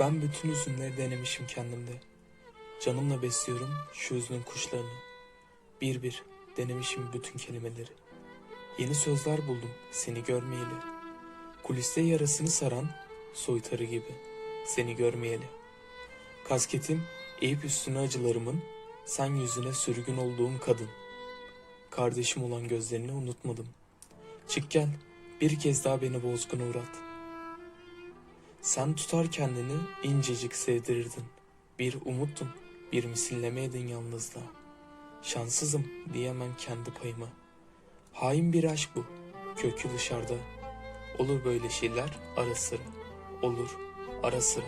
Ben bütün üzümleri denemişim kendimde. Canımla besliyorum şu üzünün kuşlarını. Bir bir denemişim bütün kelimeleri. Yeni sözler buldum seni görmeyeli. Kuliste yarasını saran soytarı gibi seni görmeyeli. Kasketim eğip üstüne acılarımın sen yüzüne sürgün olduğum kadın. Kardeşim olan gözlerini unutmadım. Çık gel bir kez daha beni bozguna uğrat. Sen tutar kendini incecik sevdirirdin. Bir umuttun, bir misillemeydin yalnızlığa. Şanssızım diyemem kendi payıma. Hain bir aşk bu, kökü dışarıda. Olur böyle şeyler ara sıra, olur ara sıra.